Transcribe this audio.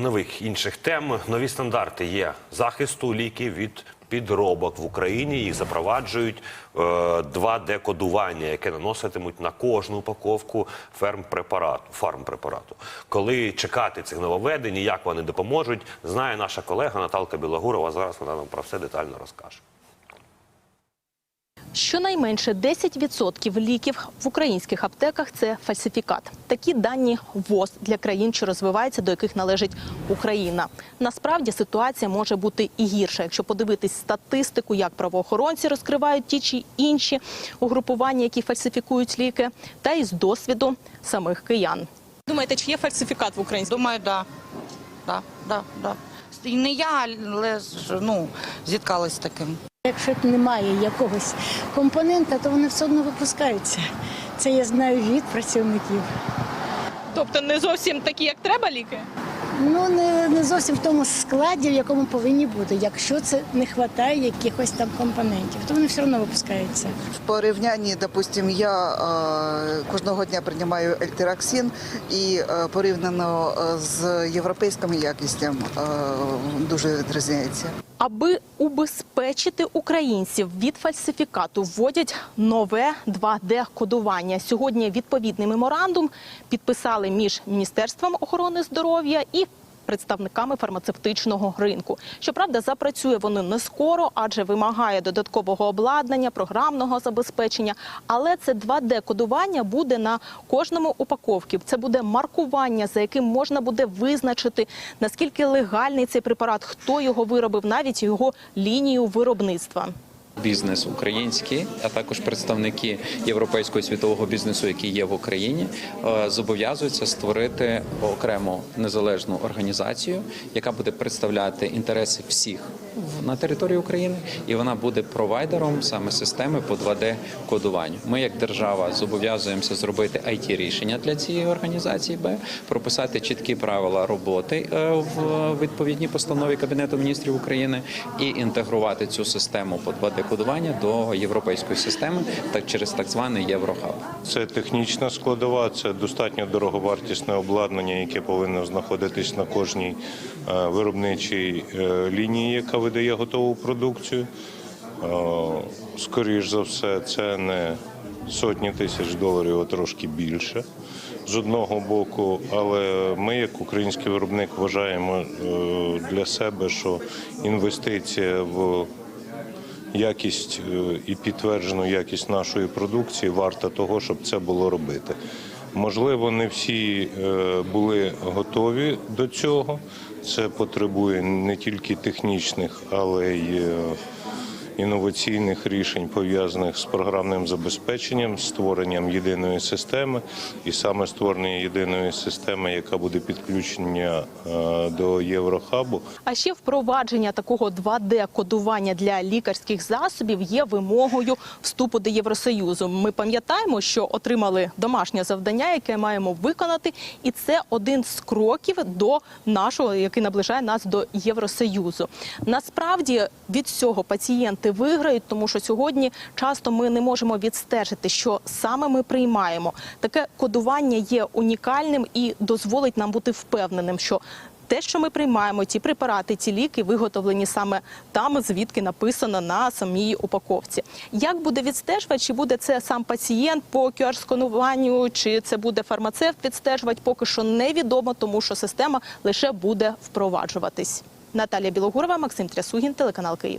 Нових інших тем нові стандарти є захисту ліків від підробок в Україні. Їх запроваджують е, 2D-кодування, яке наноситимуть на кожну упаковку фермпрепарату, фармпрепарату. Коли чекати цих нововведень, як вони допоможуть, знає наша колега Наталка Білогурова. Зараз вона нам про все детально розкаже. Щонайменше 10% ліків в українських аптеках це фальсифікат. Такі дані ВОЗ для країн, що розвиваються, до яких належить Україна. Насправді ситуація може бути і гірша, якщо подивитись статистику, як правоохоронці розкривають ті чи інші угрупування, які фальсифікують ліки, та із досвіду самих киян. Думаєте, чи є фальсифікат в українських? Думаю, да. Да, да, да. І не я, але ну, зіткалась з таким. Якщо немає якогось компонента, то вони все одно випускаються. Це я знаю від працівників. Тобто не зовсім такі, як треба ліки? Ну не, не зовсім в тому складі, в якому повинні бути. Якщо це не вистачає якихось там компонентів, то вони все одно випускаються. В порівнянні, допустим, я е, кожного дня приймаю ельтераксин і е, порівняно е, з європейськими якістями е, дуже відрізняється. Аби убезпечити українців від фальсифікату, вводять нове 2D-кодування. Сьогодні відповідний меморандум підписали між Міністерством охорони здоров'я і представниками фармацевтичного ринку. Щоправда, запрацює воно не скоро, адже вимагає додаткового обладнання, програмного забезпечення. Але це 2D-кодування буде на кожному упаковці. Це буде маркування, за яким можна буде визначити наскільки легальний цей препарат, хто його виробив, навіть його лінію виробництва. Бізнес український, а також представники європейського світового бізнесу, які є в Україні, е, зобов'язуються створити окрему незалежну організацію, яка буде представляти інтереси всіх на території України, і вона буде провайдером саме системи по 2D кодуванню. Ми, як держава, зобов'язуємося зробити it рішення для цієї організації, Б, прописати чіткі правила роботи е, в відповідній постанові Кабінету міністрів України і інтегрувати цю систему по 2D кодування до європейської системи, так через так званий Єврохаб. Це технічна складова, це достатньо дороговартісне обладнання, яке повинно знаходитись на кожній е, виробничій е, лінії, яка видає готову продукцію. Е, Скоріш за все, це не сотні тисяч доларів, а трошки більше з одного боку. Але ми, як український виробник, вважаємо для себе, що інвестиція в якість е, і підтверджену якість нашої продукції варта того, щоб це було робити. Можливо, не всі е, були готові до цього. Це потребує не тільки технічних, але й е, інноваційних рішень пов'язаних з програмним забезпеченням, створенням єдиної системи, і саме створення єдиної системи, яка буде підключення е, до Єврохабу. А ще впровадження такого 2D-кодування для лікарських засобів є вимогою вступу до Євросоюзу. Ми пам'ятаємо, що отримали домашнє завдання, яке маємо виконати, і це один з кроків до нашого, який наближає нас до Євросоюзу. Насправді від цього пацієнти виграють, тому що сьогодні часто ми не можемо відстежити, що саме ми приймаємо. Таке кодування є унікальним і дозволить нам бути впевненим, що те, що ми приймаємо, ті препарати, ті ліки виготовлені саме там, звідки написано на самій упаковці. Як буде відстежувати, чи буде це сам пацієнт по QR-скануванню, чи це буде фармацевт відстежувати, поки що невідомо, тому що система лише буде впроваджуватись. Наталія Білогурова, Максим Трясугін, телеканал Київ.